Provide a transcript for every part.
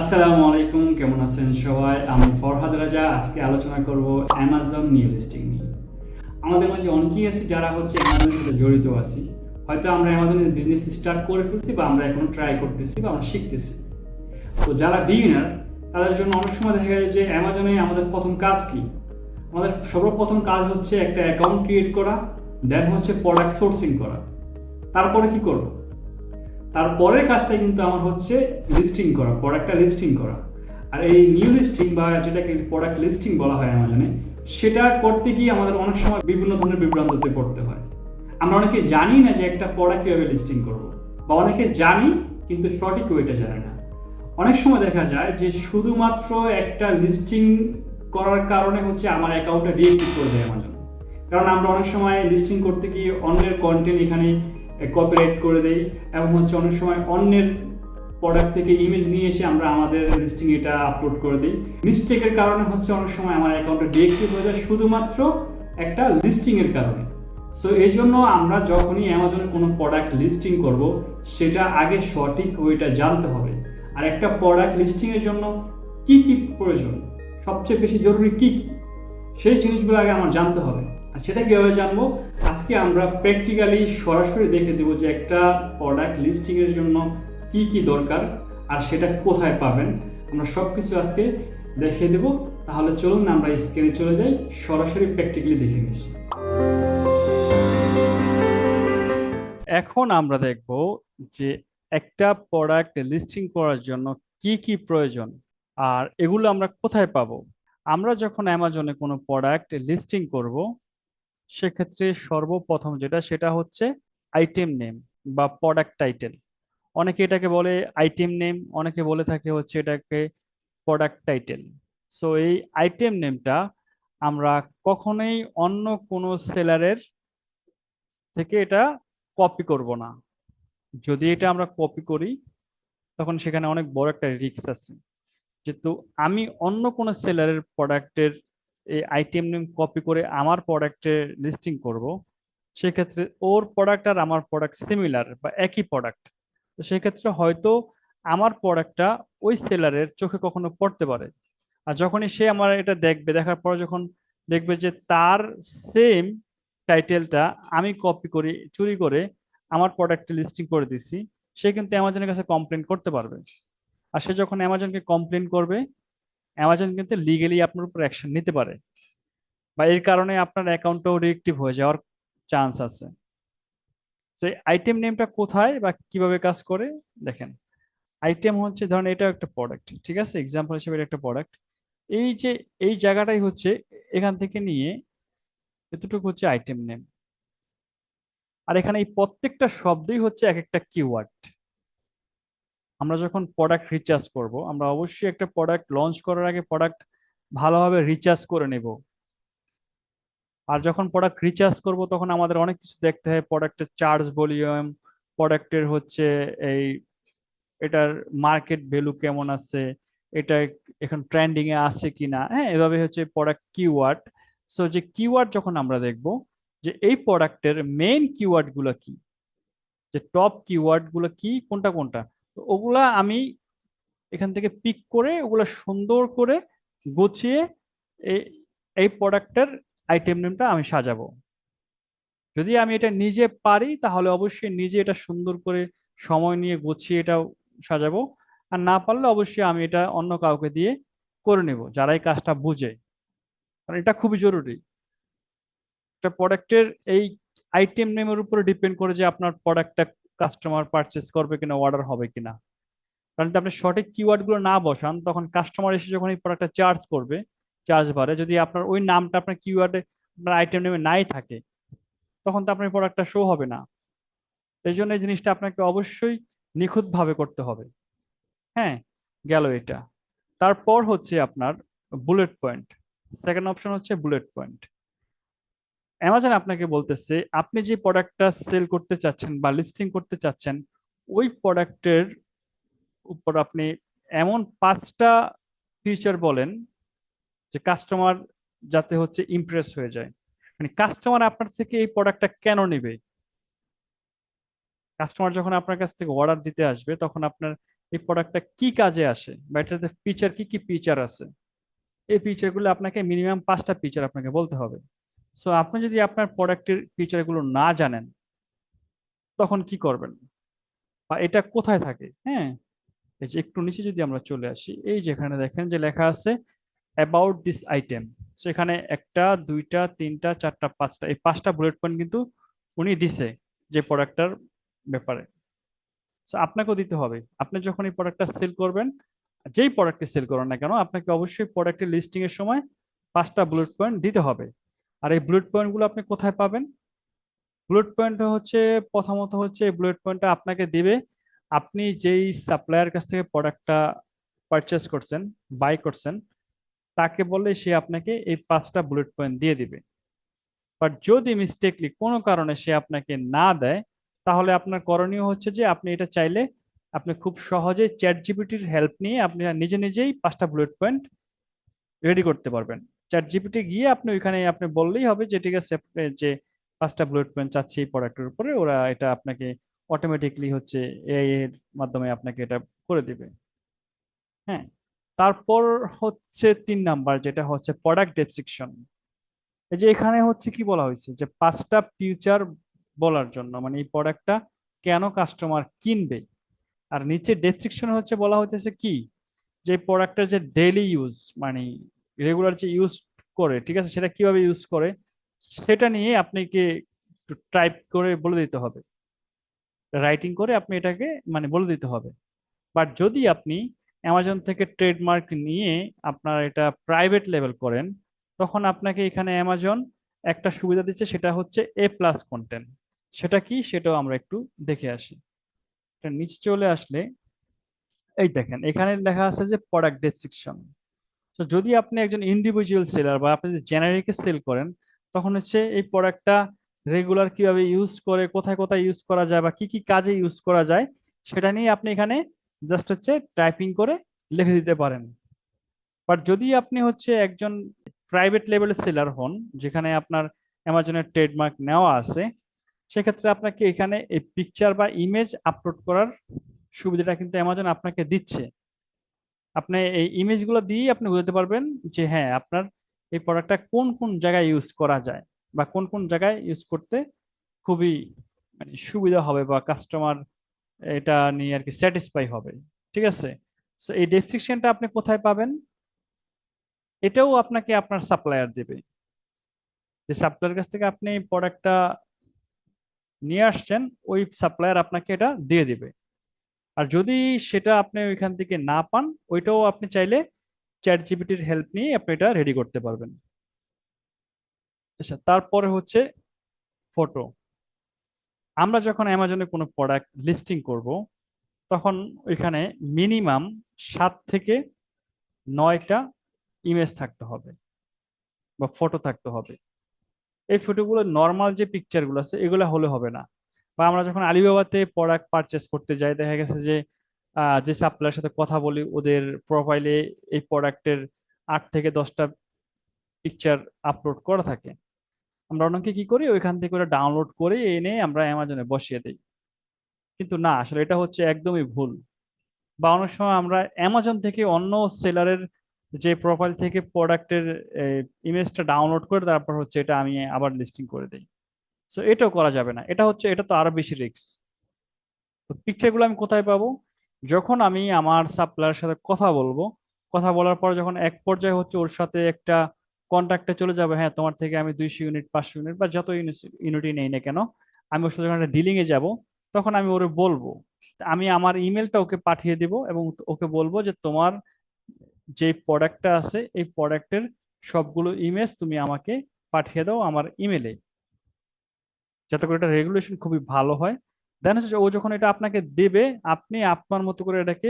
আসসালামু আলাইকুম, কেমন আছেন সবাই? আমি ফরহাদ রাজা, আজকে আলোচনা করব অ্যামাজন নিউ লিস্টিং নিয়ে। আমাদের মাঝে অনেকেই আছে যারা হচ্ছে অ্যামাজনের সাথে জড়িত আছি। হয়তো আমরা অ্যামাজনের বিজনেস স্টার্ট করে ফেলছি বা আমরা এখন ট্রাই করতেছি বা আমরা শিখতেছি। তো যারা বিগিনার তাদের জন্য অনেক সময় দেখা যায় যে অ্যামাজনে আমাদের প্রথম কাজ কি? আমাদের সর্বপ্রথম কাজ হচ্ছে একটা অ্যাকাউন্ট ক্রিয়েট করা দেন হচ্ছে প্রোডাক্ট সোর্সিং করা। তারপরে কি করব? তারপরের কাজটা কিন্তু আমার হচ্ছে লিস্টিং করা প্রোডাক্টটা লিস্টিং করা। আর এই নিউ লিস্টিং বা যেটাকে প্রোডাক্ট লিস্টিং বলা হয় অ্যামাজনে সেটা করতে গিয়ে আমাদের অনেক সময় বিভিন্ন ধরনের বিভ্রান্ততে পড়তে হয়। আমরা অনেকে জানি না যে একটা প্রোডাক্ট কীভাবে লিস্টিং করব, বা অনেকে জানি কিন্তু সঠিক ওইটা জানে না। অনেক সময় দেখা যায় যে শুধুমাত্র একটা লিস্টিং করার কারণে হচ্ছে আমার অ্যাকাউন্টটা ডিএক্টিভ করে দেয় অ্যামাজন কারণ আমরা অনেক সময় লিস্টিং করতে গিয়ে অন্যের কন্টেন্ট এখানে কপিরাইট করে দেই এবং হচ্ছে অনেক সময় অন্যের প্রোডাক্ট থেকে ইমেজ নিয়ে এসে আমরা আমাদের লিস্টিং এটা আপলোড করে দিই। মিস্টেকের কারণে হচ্ছে অনেক সময় আমার অ্যাকাউন্টে ডিএক্টিভ হয়ে যায় শুধুমাত্র একটা লিস্টিং এর কারণে। সো এই জন্য আমরা যখনই অ্যামাজনে কোনো প্রোডাক্ট লিস্টিং করব, সেটা আগে সঠিক ওইটা জানতে হবে। আর একটা প্রোডাক্ট লিস্টিং এর জন্য কি কি প্রয়োজন? সবচেয়ে বেশি জরুরি কি কি? সেই জিনিসগুলো আগে আমার জানতে হবে। আর সেটা কীভাবে জানব? আজকে আমরা প্র্যাকটিক্যালি সরাসরি দেখে দেবো যে একটা প্রোডাক্ট লিস্টিংয়ের জন্য কি কি দরকার আর সেটা কোথায় পাবেন। আমরা সব কিছু আজকে দেখিয়ে দেবো। তাহলে চলুন আমরা স্ক্রিনে চলে যাই, সরাসরি প্র্যাকটিক্যালি দেখে নিচ্ছি। এখন আমরা দেখব যে একটা প্রোডাক্ট লিস্টিং করার জন্য কি কি প্রয়োজন আর এগুলো আমরা কোথায় পাবো। আমরা যখন অ্যামাজনে কোনো প্রোডাক্ট লিস্টিং করব সেক্ষেত্রে সর্বপ্রথম যেটা, সেটা হচ্ছে আইটেম নেম বা প্রোডাক্ট টাইটেল অনেকে এটাকে বলে আইটেম নেম অনেকে বলে থাকে হচ্ছে এটাকে প্রোডাক্ট টাইটেল সো এই আইটেম নেমটা আমরা কখনোই অন্য কোনো সেলারের থেকে এটা কপি করব না। যদি এটা আমরা কপি করি, তখন সেখানে অনেক বড় একটা রিস্ক আছে। যেহেতু আমি অন্য কোনো সেলারের প্রোডাক্টের এই আইটেম নেম কপি করে আমার প্রোডাক্টে লিস্টিং করব। সেক্ষেত্রে ওর প্রোডাক্ট আর আমার প্রোডাক্ট সিমিলার বা একই প্রোডাক্ট তো সেক্ষেত্রে হয়তো আমার প্রোডাক্টটা ওই সেলারের চোখে কখনো পড়তে পারে। আর যখনই সে আমার এটা দেখবে, দেখার পর যখন দেখবে যে তার সেম টাইটেলটা আমি কপি করে, চুরি করে আমার প্রোডাক্টে লিস্টিং করে দিছি, সে কিন্তু অ্যামাজনের কাছে কমপ্লেন করতে পারবে। আর সে যখন অ্যামাজনকে কমপ্লেন করবে অ্যামাজন কিন্তু লিগেলি আপনার উপর অ্যাকশন নিতে পারে। বা এর কারণে আপনার অ্যাকাউন্টটাও রিয়েক্টিভ হয়ে যাওয়ার চান্স আছে। সেই আইটেম নেমটা কোথায় বা কীভাবে কাজ করে, দেখেন। আইটেম হচ্ছে, ধরেন এটা একটা প্রোডাক্ট ঠিক আছে? এক্সাম্পল হিসেবে এটা একটা প্রোডাক্ট এই যে, এই জায়গাটাই হচ্ছে, এখান থেকে নিয়ে এতটুকু হচ্ছে আইটেম নেম আর এখানে এই প্রত্যেকটা শব্দই হচ্ছে এক একটা কিওয়ার্ড আমরা যখন প্রোডাক্ট রিচার্জ করব, আমরা অবশ্যই একটা প্রোডাক্ট লঞ্চ করার আগে প্রোডাক্ট ভালোভাবে রিচার্জ করে নেব। আর যখন প্রোডাক্ট রিচার্জ করব, তখন আমাদের অনেক কিছু দেখতে হয়। প্রোডাক্টের চার্জ ভলিউম প্রোডাক্টের হচ্ছে এই এটার মার্কেট ভ্যালু কেমন আছে, এটা এখন ট্রেন্ডিং এ আছে কিনা। হ্যাঁ এভাবে হচ্ছে প্রোডাক্ট কিওয়ার্ড সো যে কিওয়ার্ড যখন আমরা দেখব, যে এই প্রোডাক্টের মেইন কিওয়ার্ডগুলো কি? যে টপ কিওয়ার্ডগুলো কি? কোনটা কোনটা? তো ওগুলা আমি এখান থেকে পিক করে ওগুলা সুন্দর করে গুছিয়ে এই এই প্রোডাক্টের আইটেম নেমটা আমি সাজাবো। যদি আমি এটা নিজে পারি, তাহলে অবশ্যই নিজে এটা সুন্দর করে সময় নিয়ে গুছিয়ে এটা সাজাবো। আর না পারলে অবশ্যই আমি এটা অন্য কাউকে দিয়ে করে নেব যারা এই কাজটা বুঝে। কারণ এটা খুবই জরুরি। একটা প্রোডাক্টের এই আইটেম নেমের উপরে ডিপেন্ড করে যে আপনার প্রোডাক্টটা কাস্টমার পারচেস করবে কিনা অর্ডার হবে কিনা। কারণ যদি আপনি সঠিক কিওয়ার্ডগুলো না বসান, তখন কাস্টমার এসে যখন এই প্রোডাক্টটা চার্জ করবে চার্জ বাড়ে, যদি আপনার ওই নামটা আপনার কিওয়ার্ডে আপনার আইটেম নেমে নাই থাকে, তখন তো আপনার প্রোডাক্টটা শো হবে না। এই জন্য এই জিনিসটা আপনাকে অবশ্যই নিখুঁতভাবে করতে হবে। হ্যাঁ গেল এটা। তারপর হচ্ছে আপনার বুলেট পয়েন্ট সেকেন্ড অপশন হচ্ছে বুলেট পয়েন্ট অ্যামাজন আপনাকে বলতেছে, আপনি যে প্রোডাক্টটা সেল করতে চাচ্ছেন বা লিস্টিং করতে চাচ্ছেন, ওই প্রোডাক্টের উপর আপনি এমন পাঁচটা ফিচার বলেন যে কাস্টমার যাতে হচ্ছে ইমপ্রেস হয়ে যায়। মানে কাস্টমার আপনার থেকে এই প্রোডাক্টটা কেন নেবে? কাস্টমার যখন আপনার কাছ থেকে অর্ডার দিতে আসবে, তখন আপনার এই প্রোডাক্টটা কি কাজে আসে বা এটাতে ফিচার কি কি ফিচার আছে? এই ফিচারগুলো আপনাকে মিনিমাম পাঁচটা ফিচার আপনাকে বলতে হবে। সো আপনি যদি আপনার প্রোডাক্টের ফিচারগুলো না জানেন, তখন কি করবেন? বা এটা কোথায় থাকে? হ্যাঁ? এই যে একটু নিচে যদি আমরা চলে আসি, এই যেখানে দেখেন যে লেখা আছে অ্যাবাউট দিস আইটেম সেখানে একটা, দুইটা, তিনটা, চারটা, পাঁচটা, এই পাঁচটা বুলেট পয়েন্ট কিন্তু উনি দিছে যে প্রোডাক্টটার ব্যাপারে। সো আপনাকেও দিতে হবে। আপনি যখন এই প্রোডাক্টটা সেল করবেন, যেই প্রোডাক্টটি সেল করেন না কেন, আপনাকে অবশ্যই প্রোডাক্টের লিস্টিংয়ের সময় পাঁচটা বুলেট পয়েন্ট দিতে হবে। আর এই বুলেট পয়েন্টগুলো আপনি কোথায় পাবেন? বুলেট পয়েন্ট হচ্ছে, প্রথমত হচ্ছে এই বুলেট পয়েন্টটা আপনাকে দিবে, আপনি যেই সাপ্লায়ার কাছ থেকে প্রোডাক্টটা পারচেস করছেন বাই করছেন, তাকে বললে সে আপনাকে এই পাঁচটা বুলেট পয়েন্ট দিয়ে দিবে। বাট যদি মিস্টেকলি কোনো কারণে সে আপনাকে না দেয়, তাহলে আপনার করণীয় হচ্ছে যে আপনি এটা চাইলে আপনি খুব সহজে চ্যাট জিপিটির হেল্প নিয়ে আপনি নিজে নিজেই পাঁচটা বুলেট পয়েন্ট রেডি করতে পারবেন। চ্যাট জিপিটি গিয়ে আপনি ওইখানে আপনি বললেই হবে যে, ঠিক আছে যে পাঁচটা বুলেট পয়েন্ট চাচ্ছি এই প্রোডাক্টের উপরে, ওরা এটা আপনাকে অটোমেটিকলি হচ্ছে এআই এর মাধ্যমে আপনাকে এটা করে দিবে। হ্যাঁ তারপর হচ্ছে তিন নাম্বার, যেটা হচ্ছে প্রোডাক্ট ডেসক্রিপশন এই যে এখানে হচ্ছে কি বলা হয়েছে? যে পাঁচটা ফিউচার বলার জন্য মানে এই প্রোডাক্টটা কেন কাস্টমার কিনবে? আর নিচে ডেসক্রিপশন হচ্ছে বলা হচ্ছে কি? যে প্রোডাক্টের যে ডেইলি ইউজ মানে রেগুলার যে ইউজ করে, ঠিক আছে? সেটা কীভাবে ইউজ করে? সেটা নিয়ে আপনাকে টাইপ করে বলে দিতে হবে। রাইটিং করে আপনি এটাকে মানে বলে দিতে হবে। বাট যদি আপনি অ্যামাজন থেকে ট্রেডমার্ক নিয়ে আপনার এটা প্রাইভেট লেভেল করেন, তখন আপনাকে এখানে অ্যামাজন একটা সুবিধা দিচ্ছে, সেটা হচ্ছে এ প্লাস কন্টেন্ট সেটা কি? সেটাও আমরা একটু দেখে আসি। নিচে চলে আসলে, এই দেখেন, এখানে লেখা আছে যে প্রোডাক্ট ডেসক্রিপশন তো যদি আপনি একজন ইন্ডিভিজুয়াল সেলার বা আপনি যদি জেনারিকে সেল করেন, তখন হচ্ছে এই প্রোডাক্টটা রেগুলার কীভাবে ইউজ করে, কোথায় কোথায় ইউজ করা যায় বা কি কি কাজে ইউজ করা যায়, সেটা নিয়ে আপনি এখানে জাস্ট হচ্ছে টাইপিং করে লিখে দিতে পারেন। বাট যদি আপনি হচ্ছে একজন প্রাইভেট লেভেলের সেলার হন, যেখানে আপনার অ্যামাজনের ট্রেডমার্ক নেওয়া আছে, সেক্ষেত্রে আপনাকে এখানে এই পিকচার বা ইমেজ আপলোড করার সুবিধাটা কিন্তু অ্যামাজন আপনাকে দিচ্ছে। আপনি এই ইমেজগুলো দিয়ে আপনি বুঝতে পারবেন যে হ্যাঁ আপনার এই প্রোডাক্টটা কোন কোন জায়গায় ইউজ করা যায় বা কোন কোন জায়গায় ইউজ করতে খুবই মানে সুবিধা হবে বা কাস্টমার এটা নিয়ে আর কি স্যাটিসফাই হবে। ঠিক আছে? সো এই ডেসক্রিপশনটা আপনি কোথায় পাবেন? এটাও আপনাকে আপনার সাপ্লায়ার দেবে। যে সাপ্লায়ার কাছ থেকে আপনি প্রোডাক্টটা নিয়ে আসছেন, ওই সাপ্লায়ার আপনাকে এটা দিয়ে দিবে। আর যদি সেটা আপনি ওইখান থেকে না পান, ওইটাও আপনি চাইলে চ্যাট জিপিটির হেল্প নিয়ে আপনি এটা রেডি করতে পারবেন। আচ্ছা তারপরে হচ্ছে ফটো আমরা যখন অ্যামাজনে কোনো প্রোডাক্ট লিস্টিং করব, তখন ওইখানে মিনিমাম সাত থেকে নয়টা ইমেজ থাকতে হবে বা ফটো থাকতে হবে। এই ফটোগুলো নর্মাল যে পিকচারগুলো আছে, এগুলো হলে হবে না। বা আমরা যখন আলিবাবাতে প্রোডাক্ট পারচেস করতে যাই, দেখা গেছে যে যে সাপ্লাইয়ের সাথে কথা বলি, ওদের প্রোফাইলে এই প্রোডাক্টের আট থেকে দশটা পিকচার আপলোড করা থাকে। আমরা অনেকে কি করি, ওইখান থেকে ওটা ডাউনলোড করে এনে আমরা অ্যামাজনে বসিয়ে দিই। কিন্তু না, আসলে এটা হচ্ছে একদমই ভুল। বা অনেক সময় আমরা অ্যামাজন থেকে অন্য সেলারের যে প্রোফাইল থেকে প্রোডাক্টের ইমেজটা ডাউনলোড করে তারপর হচ্ছে এটা আমি আবার লিস্টিং করে দিই। সো এটাও করা যাবে না। এটা হচ্ছে, এটা তো আরও বেশি রিস্ক তো পিকচারগুলো আমি কোথায় পাবো? যখন আমি আমার সাপ্লায়ার সাথে কথা বলব, কথা বলার পর যখন এক পর্যায়ে হচ্ছে ওর সাথে একটা কন্ট্যাক্টে চলে যাবে হ্যাঁ তোমার থেকে আমি দুইশো ইউনিট পাঁচশো ইউনিট বা যত ইউনিটই নেই না কেন, আমি ওর সাথে যখন একটা ডিলিং এ যাব, তখন আমি ওরে বলব। আমি আমার ইমেলটা ওকে পাঠিয়ে দিব এবং ওকে বলব যে তোমার যে প্রোডাক্টটা আছে, এই প্রোডাক্টের সবগুলো ইমেজ তুমি আমাকে পাঠিয়ে দাও আমার ইমেলে যাতে করে এটা রেগুলেশন খুবই ভালো হয়। দেন হচ্ছে ও যখন এটা আপনাকে দেবে, আপনি আপনার মতো করে এটাকে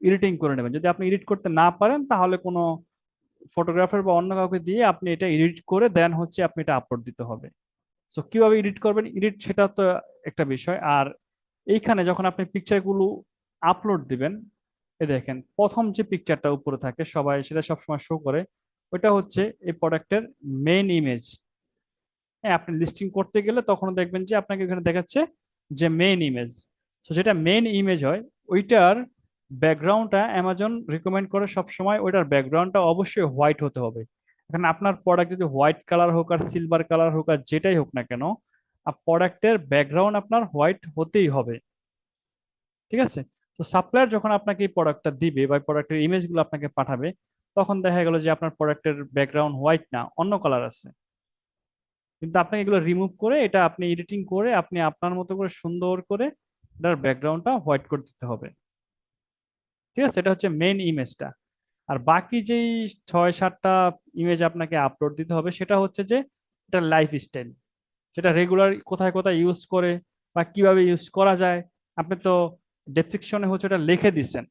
এডিটিং করে নেবেন। যদি আপনি এডিট করতে না পারেন, তাহলে কোনো ফটোগ্রাফার বা অন্য কাউকে দিয়ে আপনি এটা এডিট করে দেন হচ্ছে আপনি এটা আপলোড দিতে হবে। সো কীভাবে এডিট করবেন? এডিট সেটা তো একটা বিষয়। আর এইখানে যখন আপনি পিকচারগুলো আপলোড দিবেন, এ দেখেন, প্রথম যে পিকচারটা উপরে থাকে, সবাই সেটা সবসময় শো করে ওটা হচ্ছে এই প্রোডাক্টের মেইন ইমেজ হ্যাঁ আপনি লিস্টিং করতে গেলে তখন দেখবেন যে আপনাকে এখানে দেখাচ্ছে যে মেইন ইমেজ তো যেটা মেইন ইমেজ হয়, ওইটার ব্যাকগ্রাউন্ডটা অ্যামাজন রিকমেন্ড করে সবসময় ওইটার ব্যাকগ্রাউন্ডটা অবশ্যই হোয়াইট হতে হবে। এখন আপনার প্রোডাক্ট যদি হোয়াইট কালার হোক আর সিলভার কালার হোক আর যেটাই হোক না কেন আর প্রোডাক্টের ব্যাকগ্রাউন্ড আপনার হোয়াইট হতেই হবে। ঠিক আছে? তো সাপ্লায়ার যখন আপনাকে এই প্রোডাক্টটা দিবে বা প্রোডাক্টের ইমেজগুলো আপনাকে পাঠাবে, তখন দেখা গেল যে আপনার প্রোডাক্টের ব্যাকগ্রাউন্ড হোয়াইট না, অন্য কালার আছে। কিন্তু আপনাকে এগুলো রিমুভ করে এটা আপনি এডিটিং করে আপনি আপনার মতো করে সুন্দর করে এটার ব্যাকগ্রাউন্ডটা হোয়াইট করে দিতে হবে। ঠিক আছে? এটা হচ্ছে মেইন ইমেজটা আর বাকি যেই ছয় সাতটা ইমেজ আপনাকে আপলোড দিতে হবে সেটা হচ্ছে যে এটা লাইফ স্টাইল সেটা রেগুলার কোথায় কোথায় ইউজ করে বা কীভাবে ইউজ করা যায়। আপনি তো ডেসক্রিপশনে হচ্ছে ওটা লিখে দিচ্ছেন।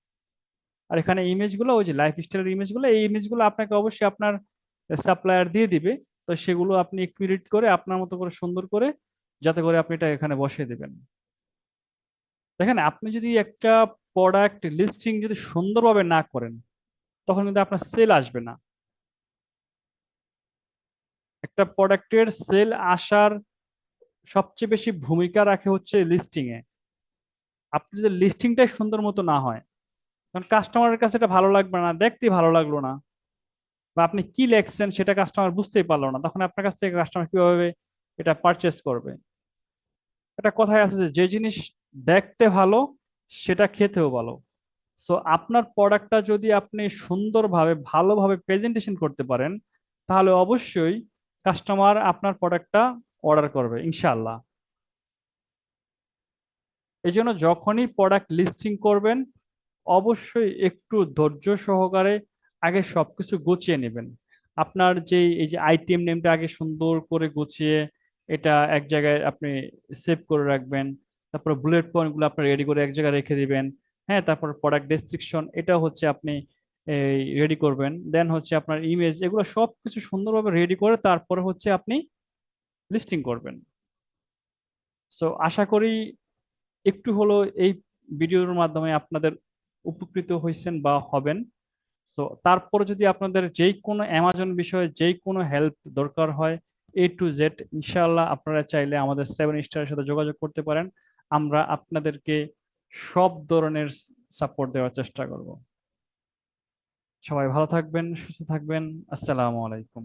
আর এখানে ইমেজগুলো ওই যে লাইফ স্টাইলের ইমেজগুলো এই ইমেজগুলো আপনাকে অবশ্যই আপনার সাপ্লায়ার দিয়ে দিবে। তো সেগুলো আপনি একটু এডিট করে আপনার মতো করে সুন্দর করে যাতে করে আপনি এটা এখানে বসিয়ে দিবেন। দেখেন, আপনি যদি একটা প্রোডাক্ট লিস্টিং যদি সুন্দরভাবে না করেন, তখন কিন্তু আপনার সেল আসবে না। একটা প্রোডাক্টের সেল আসার সবচেয়ে বেশি ভূমিকা রাখে হচ্ছে লিস্টিং এ। আপনি যদি লিস্টিংটাই সুন্দর মতো না হয়, কারণ কাস্টমারের কাছে এটা ভালো লাগবে না দেখতে ভালো লাগল না। বা আপনি কি লেখছেন সেটা কাস্টমার বুঝতেই পারল না। তখন আপনার কাছ থেকে কাস্টমার কীভাবে এটা পারচেস করবে? একটা কথাই আছে যে যে জিনিস দেখতে ভালো, সেটা খেতেও ভালো। সো আপনার প্রোডাক্টটা যদি আপনি সুন্দরভাবে, ভালোভাবে প্রেজেন্টেশন করতে পারেন, তাহলে অবশ্যই কাস্টমার আপনার প্রোডাক্টটা অর্ডার করবে ইনশাল্লাহ এই জন্য যখনই প্রোডাক্ট লিস্টিং করবেন, অবশ্যই একটু ধৈর্য সহকারে আগে সবকিছু গুছিয়ে নেবেন। আপনার যে এই যে আইটেম নেমটা আগে সুন্দর করে গুছিয়ে এটা এক জায়গায় আপনি সেভ করে রাখবেন। তারপর বুলেট পয়েন্টগুলো আপনি রেডি করে এক জায়গায় রেখে দিবেন। হ্যাঁ তারপর প্রোডাক্ট ডেসক্রিপশন এটা হচ্ছে আপনি এই রেডি করবেন। দেন হচ্ছে আপনার ইমেজ এগুলো সব কিছু সুন্দরভাবে রেডি করে তারপরে হচ্ছে আপনি লিস্টিং করবেন। সো আশা করি একটু হলো এই ভিডিওর মাধ্যমে আপনাদের উপকৃত হয়েছেন বা হবেন। সো তারপরে যদি আপনাদের যেই কোনো অ্যামাজন বিষয়ে যেই কোনো হেল্প দরকার হয় এ টু জেড ইনশাআল্লাহ আপনারা চাইলে আমাদের সেভেন স্টারের সাথে যোগাযোগ করতে পারেন। আমরা আপনাদেরকে সব ধরনের সাপোর্ট দেওয়ার চেষ্টা করব। সবাই ভালো থাকবেন, সুস্থ থাকবেন। আসসালামু আলাইকুম।